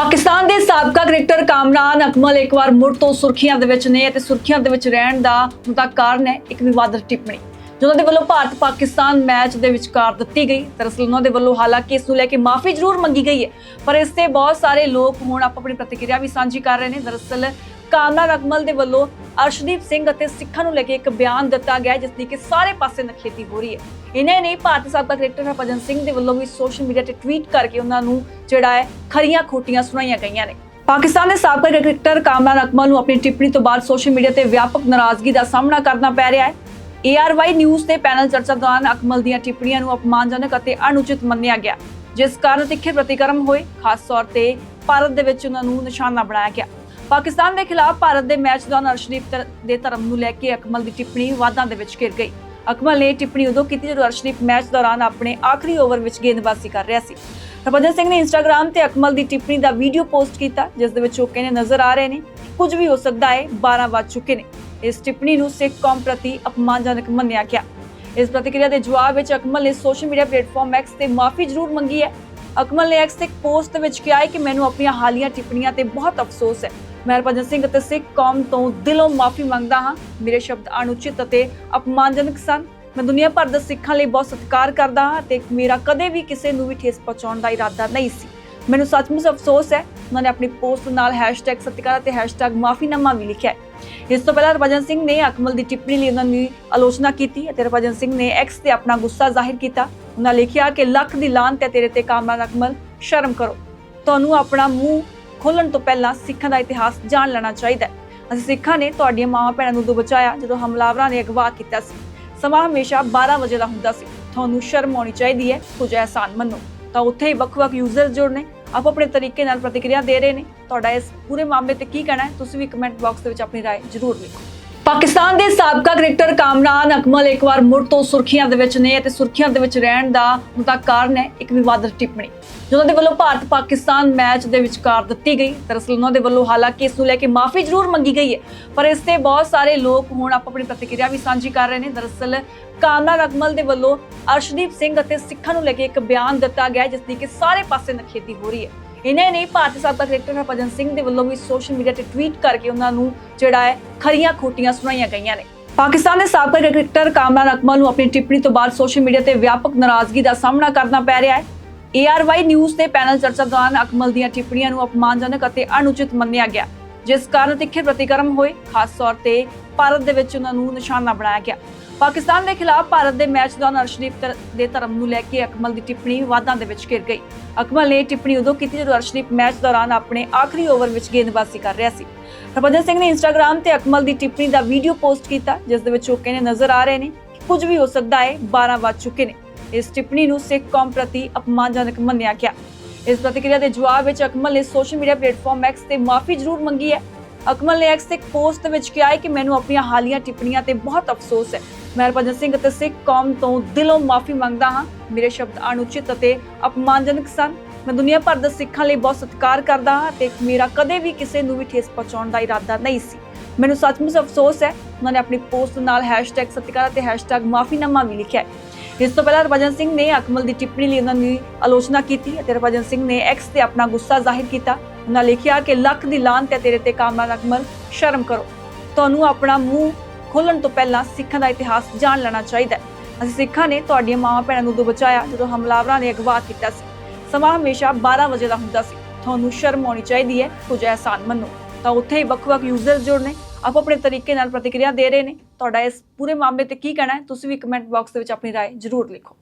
ਪਾਕਿਸਤਾਨ ਦੇ ਸਾਬਕਾ ਕ੍ਰਿਕਟਰ ਕਾਮਰਾਨ ਅਕਮਲ ਇੱਕ ਵਾਰ ਮੁੜ ਤੋਂ ਸੁਰਖੀਆਂ ਦੇ ਵਿੱਚ ਨੇ ਅਤੇ ਸੁਰਖੀਆਂ ਦੇ ਵਿੱਚ ਰਹਿਣ ਦਾ ਹੁੰਦਾ ਕਾਰਨ ਹੈ ਇੱਕ ਵਿਵਾਦਤ ਟਿੱਪਣੀ। ਜਿਹਨਾਂ ਦੇ ਵੱਲੋਂ ਭਾਰਤ ਪਾਕਿਸਤਾਨ ਮੈਚ ਦੇ ਵਿਚਕਾਰ ਦਿੱਤੀ ਗਈ, ਦਰਅਸਲ ਉਹਨਾਂ ਦੇ ਵੱਲੋਂ ਹਾਲਾਂਕਿ ਇਸ ਨੂੰ ਲੈ ਕੇ ਮਾਫੀ ਜ਼ਰੂਰ ਮੰਗੀ ਗਈ ਹੈ। ਪਰ ਇਸ ਤੇ ਬਹੁਤ ਸਾਰੇ ਲੋਕ ਹੁਣ ਆਪ ਆਪਣੀ ਪ੍ਰਤੀਕਿਰਿਆ ਵੀ ਸਾਂਝੀ ਕਰ ਰਹੇ ਨੇ। ਦਰਅਸਲ ਕਾਮਨਾ ਅਕਮਲ ਦੇ ਵੱਲੋਂ ਅਰਸ਼ਦੀਪ ਸਿੰਘ ਅਤੇ ਸਿੱਖਾਂ ਨੂੰ ਲੈ ਕੇ ਇੱਕ ਬਿਆਨ ਦਿੱਤਾ ਗਿਆ ਜਿਸ ਦੀ ਕਿ ਸਾਰੇ ਪਾਸੇ ਨਖੇਤੀ ਹੋ ਰਹੀ ਹੈ। ਇਨੇ ਨਹੀਂ, ਭਾਰਤੀ ਸਾਬਕਾ ਕ੍ਰਿਕਟਰ ਹਰਭਜਨ ਸਿੰਘ ਦੇ ਵੱਲੋਂ ਵੀ ਸੋਸ਼ਲ ਮੀਡੀਆ ਤੇ ਟਵੀਟ ਕਰਕੇ ਉਹਨਾਂ ਨੂੰ ਜਿਹੜਾ ਹੈ ਖਰੀਆਂ ਖੋਟੀਆਂ ਸੁਣਾਈਆਂ ਗਈਆਂ ਨੇ। ਪਾਕਿਸਤਾਨ ਦੇ ਸਾਬਕਾ ਕ੍ਰਿਕਟਰ ਕਾਮਰਾਨ ਅਕਮਲ ਨੂੰ ਆਪਣੀ ਟਿੱਪਣੀ ਤੋਂ ਬਾਅਦ ਸੋਸ਼ਲ ਮੀਡੀਆ ਤੇ ਵਿਆਪਕ ਨਾਰਾਜ਼ਗੀ ਦਾ ਸਾਹਮਣਾ ਕਰਨਾ ਪੈ ਰਿਹਾ ਹੈ। ARY ਨਿਊਜ਼ ਤੇ ਪੈਨਲ ਚਰਚਾ ਦੌਰਾਨ ਅਕਮਲ ਦੀਆਂ ਟਿੱਪਣੀਆਂ ਨੂੰ ਅਪਮਾਨਜਨਕ ਅਤੇ ਅਣਉਚਿਤ ਮੰਨਿਆ ਗਿਆ, ਜਿਸ ਕਾਰਨ ਤਿੱਖੇ ਪ੍ਰਤੀਕਰਮ ਹੋਏ। ਖਾਸ ਤੌਰ ਤੇ ਭਾਰਤ ਦੇ ਵਿੱਚ ਉਹਨਾਂ ਨੂੰ ਨਿਸ਼ਾਨਾ ਬਣਾਇਆ ਗਿਆ। ਪਾਕਿਸਤਾਨ ਦੇ ਖਿਲਾਫ ਭਾਰਤ ਦੇ ਮੈਚ ਦੌਰਾਨ ਅਰਸ਼ਦੀਪ ਦੇ ਧਰਮ ਨੂੰ ਲੈ ਕੇ ਅਕਮਲ ਦੀ ਟਿੱਪਣੀ ਵਾਦਾਂ ਦੇ ਵਿੱਚ ਘਿਰ ਗਈ। ਅਕਮਲ ਨੇ ਟਿੱਪਣੀ ਉਦੋਂ ਕੀਤੀ ਜਦੋਂ ਅਰਸ਼ਦੀਪ ਮੈਚ ਦੌਰਾਨ ਆਪਣੇ ਆਖਰੀ ਓਵਰ ਵਿੱਚ ਗੇਂਦਬਾਜ਼ੀ ਕਰ ਰਿਹਾ ਸੀ। ਹਰਭਜਨ ਸਿੰਘ ਨੇ ਇੰਸਟਾਗ੍ਰam ਤੇ ਅਕਮਲ ਦੀ ਟਿੱਪਣੀ ਦਾ ਵੀਡੀਓ ਪੋਸਟ ਕੀਤਾ, ਜਿਸ ਦੇ ਵਿੱਚ ਉਹ ਕਹਿੰਦੇ ਨਜ਼ਰ ਆ ਰਹੇ ਨੇ, ਕੁਝ ਵੀ ਹੋ ਸਕਦਾ ਹੈ 12 ਵੱਜ ਚੁੱਕੇ ਨੇ। ਇਸ ਟਿੱਪਣੀ ਨੂੰ ਸਿੱਖ ਕੌਮ ਪ੍ਰਤੀ ਅਪਮਾਨਜਨਕ ਮੰਨਿਆ ਗਿਆ। ਇਸ ਪ੍ਰਤੀਕਿਰਿਆ ਦੇ ਜਵਾਬ ਵਿੱਚ ਅਕਮਲ ਨੇ ਸੋਸ਼ਲ ਮੀਡੀਆ ਪਲੇਟਫਾਰਮ ਐਕਸ ਤੇ ਮਾਫੀ ਜ਼ਰੂਰ ਮੰਗੀ ਹੈ। ਅਕਮਲ ਨੇ ਐਕਸ ਤੇ ਇੱਕ ਪੋਸਟ ਵਿੱਚ ਕਿਹਾ ਹੈ ਕਿ ਮੈਨੂੰ ਆਪਣੀਆਂ ਹਾਲੀਆਂ ਟਿੱਪਣੀਆਂ ਤੇ ਬਹੁਤ ਅਫਸੋਸ ਹੈ। ਮੈਂ ਹਰਭਜਨ ਸਿੰਘ ਅਤੇ ਸਿੱਖ ਕੌਮ ਤੋਂ ਦਿਲੋਂ ਮਾਫੀ ਮੰਗਦਾ ਹਾਂ। ਮੇਰੇ ਸ਼ਬਦ ਅਣਉਚਿਤ ਅਤੇ ਅਪਮਾਨਜਨਕ ਸਨ। ਮੈਂ ਦੁਨੀਆ ਭਰ ਦੇ ਸਿੱਖਾਂ ਲਈ ਬਹੁਤ ਸਤਿਕਾਰ ਕਰਦਾ ਹਾਂ ਤੇ ਮੇਰਾ ਕਦੇ ਵੀ ਕਿਸੇ ਨੂੰ ਵੀ ਠੇਸ ਪਹੁੰਚਾਉਣ ਦਾ ਇਰਾਦਾ ਨਹੀਂ ਸੀ। ਮੈਨੂੰ ਸੱਚਮੁੱਚ ਅਫਸੋਸ ਹੈ। ਉਹਨਾਂ ਨੇ ਆਪਣੀ ਪੋਸਟ ਨਾਲ #ਸਤਿਕਾਰ ਅਤੇ #ਮਾਫੀਨਾਮਾ ਵੀ ਲਿਖਿਆ ਹੈ। ਇਸ ਤੋਂ ਪਹਿਲਾਂ ਹਰਭਜਨ ਸਿੰਘ ਨੇ ਅਕਮਲ ਦੀ ਟਿੱਪਣੀ ਲਈ ਉਹਨਾਂ ਦੀ ਆਲੋਚਨਾ ਕੀਤੀ ਅਤੇ ਹਰਭਜਨ ਸਿੰਘ ਨੇ ਐਕਸ ਤੇ ਆਪਣਾ ਗੁੱਸਾ ਜ਼ਾਹਿਰ ਕੀਤਾ। ਉਹਨਾਂ ਲਿਖਿਆ ਕਿ ਲੱਖ ਦੀ ਲਾਨਤ ਹੈ ਤੇਰੇ ਤੇ, ਕਾਮਰਾਨ ਅਕਮਲ, ਸ਼ਰਮ ਕਰੋ। ਤੁਹਾਨੂੰ ਆਪਣਾ ਮੂੰਹ ਖੋਲਣ ਤੋਂ ਪਹਿਲਾਂ ਸਿੱਖਾਂ ਦਾ ਇਤਿਹਾਸ ਜਾਣ ਲੈਣਾ ਚਾਹੀਦਾ ਹੈ। ਅਸੀਂ ਸਿੱਖਾਂ ਨੇ ਤੁਹਾਡੀਆਂ ਮਾਵਾਂ ਭੈਣਾਂ ਨੂੰ ਉਦੋਂ ਬਚਾਇਆ ਜਦੋਂ ਹਮਲਾਵਰਾਂ ਨੇ ਅਗਵਾ ਕੀਤਾ ਸੀ। ਸਮਾਂ ਹਮੇਸ਼ਾ 12 ਵਜੇ ਦਾ ਹੁੰਦਾ ਸੀ। ਤੁਹਾਨੂੰ ਸ਼ਰਮ ਆਉਣੀ ਚਾਹੀਦੀ ਹੈ। ਕੁਝ ਅਹਿਸਾਨ ਮੰਨੋ। ਤਾਂ ਉੱਥੇ ਹੀ ਵੱਖ-ਵੱਖ ਯੂਜ਼ਰ ਜੁੜਨੇ। ਆਪ ਆਪਣੇ ਤਰੀਕੇ ਨਾਲ ਪ੍ਰਤੀਕਿਰਿਆ ਦੇ ਰਹੇ ਨੇ ਤੁਹਾਡਾ ਇਸ ਪੂਰੇ ਮਾਮਲੇ ਤੇ ਕੀ ਕਹਿਣਾ ਹੈ ਤੁਸੀਂ ਵੀ ਕਮੈਂਟ ਬਾਕਸ ਦੇ ਵਿੱਚ ਆਪਣੀ رائے ਜ਼ਰੂਰ ਲਿਖੋ ਪਾਕਿਸਤਾਨ ਦੇ ਸਾਬਕਾ ਕ੍ਰਿਕਟਰ ਕਾਮਰਾਨ ਅਕਮਲ ਇੱਕ ਵਾਰ ਮੁੜ ਤੋਂ ਸੁਰਖੀਆਂ ਦੇ ਵਿੱਚ ਨੇ ਅਤੇ ਸੁਰਖੀਆਂ ਦੇ ਵਿੱਚ ਰਹਿਣ ਦਾ ਹੁਣ ਕਾਰਨ ਹੈ ਇੱਕ ਵਿਵਾਦਤ ਟਿੱਪਣੀ ਜਿਹਨਾਂ ਦੇ ਵੱਲੋਂ ਭਾਰਤ ਪਾਕਿਸਤਾਨ ਮੈਚ ਦੇ ਵਿਚਕਾਰ ਦਿੱਤੀ ਗਈ। ਦਰਅਸਲ ਉਹਨਾਂ ਦੇ ਵੱਲੋਂ ਹਾਲਾਂਕਿ ਇਸ ਨੂੰ ਲੈ ਕੇ ਮਾਫੀ ਜ਼ਰੂਰ ਮੰਗੀ ਗਈ ਹੈ, ਪਰ ਇਸ ਤੇ ਬਹੁਤ ਸਾਰੇ ਲੋਕ ਹੁਣ ਆਪ ਆਪਣੀ ਪ੍ਰਤੀਕਿਰਿਆ ਵੀ ਸਾਂਝੀ ਕਰ ਰਹੇ ਨੇ। ਦਰਅਸਲ ਕਾਮਰਾਨ ਅਕਮਲ ਦੇ ਵੱਲੋਂ ਅਰਸ਼ਦੀਪ ਸਿੰਘ ਅਤੇ ਸਿੱਖਾਂ ਨੂੰ ਲੈ ਕੇ ਇੱਕ ਬਿਆਨ ਦਿੱਤਾ ਗਿਆ ਜਿਸ ਦੀ ਕਿ ਸਾਰੇ ਪਾਸੇ ਨਖੇਤੀ ਹੋ ਰਹੀ ਹੈ। ਇਨੇ ਨਹੀਂ, ਭਾਰਤੀ ਸਾਬਕਾ ਕ੍ਰਿਕਟਰ ਹਰਭਜਨ ਸਿੰਘ ਦੇ ਵੱਲੋਂ ਵੀ ਸੋਸ਼ਲ ਮੀਡੀਆ ਤੇ ਟਵੀਟ ਕਰਕੇ ਉਹਨਾਂ ਨੂੰ ਜਿਹੜਾ ਹੈ, ਖਰੀਆਂ ਖੋਟੀਆਂ ਸੁਣਾਈਆਂ ਗਈਆਂ ਨੇ। ਪਾਕਿਸਤਾਨ ਦੇ ਸਾਬਕਾ ਕ੍ਰਿਕਟਰ ਕਾਮਰਾਨ ਅਕਮਲ ਨੂੰ ਆਪਣੀ ਟਿੱਪਣੀ ਤੋਂ ਬਾਅਦ ਸੋਸ਼ਲ ਮੀਡੀਆ ਤੇ ਵਿਆਪਕ ਨਾਰਾਜ਼ਗੀ ਦਾ ਸਾਹਮਣਾ ਕਰਨਾ ਪੈ ਰਿਹਾ ਹੈ। ARY ਨਿਊਜ਼ ਤੇ ਪੈਨਲ ਚਰਚਾ ਦੌਰਾਨ ਅਕਮਲ ਦੀਆਂ ਟਿੱਪਣੀਆਂ ਨੂੰ ਅਪਮਾਨਜਨਕ ਅਤੇ ਅਣਉਚਿਤ ਮੰਨਿਆ ਗਿਆ, ਜਿਸ ਕਾਰਨ ਤਿੱਖੇ ਪ੍ਰਤੀਕਰਮ ਹੋਏ, ਖਾਸ ਤੌਰ ਤੇ ਭਾਰਤ ਦੇ ਵਿੱਚ ਉਹਨਾਂ ਨੂੰ ਨਿਸ਼ਾਨਾ ਬਣਾਇਆ ਗਿਆ। ਪਾਕਿਸਤਾਨ ਦੇ ਖਿਲਾਫ ਭਾਰਤ ਦੇ ਮੈਚ ਦੌਰਾਨ ਅਰਸ਼ਦੀਪ ਦੇ ਧਰਮ ਨੂੰ ਲੈ ਕੇ ਅਕਮਲ ਦੀ ਟਿੱਪਣੀ ਵਾਦਾਂ ਦੇ ਵਿੱਚ ਘਿਰ ਗਈ। ਅਕਮਲ ਨੇ ਟਿੱਪਣੀ ਉਦੋਂ ਕੀਤੀ ਜਦੋਂ ਅਰਸ਼ਦੀਪ ਮੈਚ ਦੌਰਾਨ ਆਪਣੇ ਆਖਰੀ ਓਵਰ ਵਿੱਚ ਗੇਂਦਬਾਜ਼ੀ ਕਰ ਰਿਹਾ ਸੀ। ਹਰਭਜਨ ਸਿੰਘ ਨੇ ਇੰਸਟਾਗ੍ਰam ਤੇ ਅਕਮਲ ਦੀ ਟਿੱਪਣੀ ਦਾ ਵੀਡੀਓ ਪੋਸਟ ਕੀਤਾ, ਜਿਸ ਦੇ ਵਿੱਚ ਉਹ ਕਹਿੰਦੇ ਨਜ਼ਰ ਆ ਰਹੇ ਨੇ ਕਿ ਕੁਝ ਵੀ ਹੋ ਸਕਦਾ ਹੈ 12 ਵੱਜ ਚੁੱਕੇ ਨੇ। ਇਸ ਟਿੱਪਣੀ ਨੂੰ ਸਿੱਖ ਕੌਮ ਪ੍ਰਤੀ ਅਪਮਾਨਜਨਕ ਮੰਨਿਆ ਗਿਆ। ਇਸ ਪ੍ਰਤੀਕਿਰਿਆ ਦੇ ਜਵਾਬ ਵਿੱਚ ਅਕਮਲ ਨੇ ਸੋਸ਼ਲ ਮੀਡੀਆ ਪਲੇਟਫਾਰਮ X ਤੇ ਮਾਫੀ ਜ਼ਰੂਰ ਮੰਗੀ ਹੈ। ਅਕਮਲ ਨੇ ਐਕਸ ਤੇ ਇੱਕ ਪੋਸਟ ਵਿੱਚ ਕਿਹਾ ਹੈ ਕਿ ਮੈਨੂੰ ਆਪਣੀਆਂ ਹਾਲੀਆਂ ਟਿੱਪਣੀਆਂ ਤੇ ਬਹੁਤ ਅਫਸੋਸ ਹੈ। ਮੈਂ ਹਰਭਜਨ ਸਿੰਘ ਅਤੇ ਸਿੱਖ ਕੌਮ ਤੋਂ ਦਿਲੋਂ ਮਾਫੀ ਮੰਗਦਾ ਹਾਂ। ਮੇਰੇ ਸ਼ਬਦ ਅਣਉਚਿਤ ਅਤੇ ਅਪਮਾਨਜਨਕ ਸਨ। ਮੈਂ ਦੁਨੀਆ ਭਰ ਦੇ ਸਿੱਖਾਂ ਲਈ ਬਹੁਤ ਸਤਿਕਾਰ ਕਰਦਾ ਹਾਂ ਤੇ ਮੇਰਾ ਕਦੇ ਵੀ ਕਿਸੇ ਨੂੰ ਵੀ ਠੇਸ ਪਹੁੰਚਾਉਣ ਦਾ ਇਰਾਦਾ ਨਹੀਂ ਸੀ। ਮੈਨੂੰ ਸੱਚਮੁੱਚ ਅਫਸੋਸ ਹੈ। ਉਹਨਾਂ ਨੇ ਆਪਣੀ ਪੋਸਟ ਨਾਲ #ਸਤਿਕਾਰ ਅਤੇ #ਮਾਫੀਨਾਮਾ ਵੀ ਲਿਖਿਆ ਹੈ। ਇਸ ਤੋਂ ਪਹਿਲਾਂ ਹਰਭਜਨ ਸਿੰਘ ਨੇ ਅਕਮਲ ਦੀ ਟਿੱਪਣੀ ਲਈ ਉਹਨਾਂ ਦੀ ਆਲੋਚਨਾ ਕੀਤੀ ਅਤੇ ਹਰਭਜਨ ਸਿੰਘ ਨੇ ਐਕਸ ਤੇ ਆਪਣਾ ਗੁੱਸਾ ਜ਼ਾਹਿਰ ਕੀਤਾ। ਉਹਨਾਂ ਲਿਖਿਆ ਕਿ ਲੱਖ ਦੀ ਲਾਨਤ ਹੈ ਤੇਰੇ ਤੇ ਕਾਮਰਾਨ ਅਕਮਲ ਸ਼ਰਮ ਕਰੋ ਤੁਹਾਨੂੰ ਆਪਣਾ ਮੂੰਹ ਖੋਲਣ ਤੋਂ ਪਹਿਲਾਂ ਸਿੱਖਾਂ ਦਾ ਇਤਿਹਾਸ ਜਾਣ ਲੈਣਾ ਚਾਹੀਦਾ ਹੈ ਅਸੀਂ ਸਿੱਖਾਂ ਨੇ ਤੁਹਾਡੀਆਂ ਮਾਵਾਂ ਭੈਣਾਂ ਨੂੰ ਉਦੋਂ ਬਚਾਇਆ ਜਦੋਂ ਹਮਲਾਵਰਾਂ ਨੇ ਅਗਵਾ ਕੀਤਾ ਸੀ ਸਮਾਂ ਹਮੇਸ਼ਾ 12 ਵਜੇ ਦਾ ਹੁੰਦਾ ਸੀ ਤੁਹਾਨੂੰ ਸ਼ਰਮ ਆਉਣੀ ਚਾਹੀਦੀ ਹੈ ਕੁਝ ਅਹਿਸਾਨ ਮੰਨੋ ਤਾਂ ਉੱਥੇ ਹੀ ਵੱਖ-ਵੱਖ ਯੂਜ਼ਰ ਜੁੜ ਨੇ ਆਪ ਆਪਣੇ ਤਰੀਕੇ ਨਾਲ ਪ੍ਰਤੀਕਿਰਿਆ ਦੇ ਰਹੇ ਨੇ ਤੁਹਾਡਾ ਇਸ ਪੂਰੇ ਮਾਮਲੇ ਤੇ ਕੀ ਕਹਿਣਾ ਹੈ ਤੁਸੀਂ ਵੀ ਕਮੈਂਟ ਬਾਕਸ ਦੇ ਵਿੱਚ ਆਪਣੀ رائے ਜ਼ਰੂਰ ਲਿਖੋ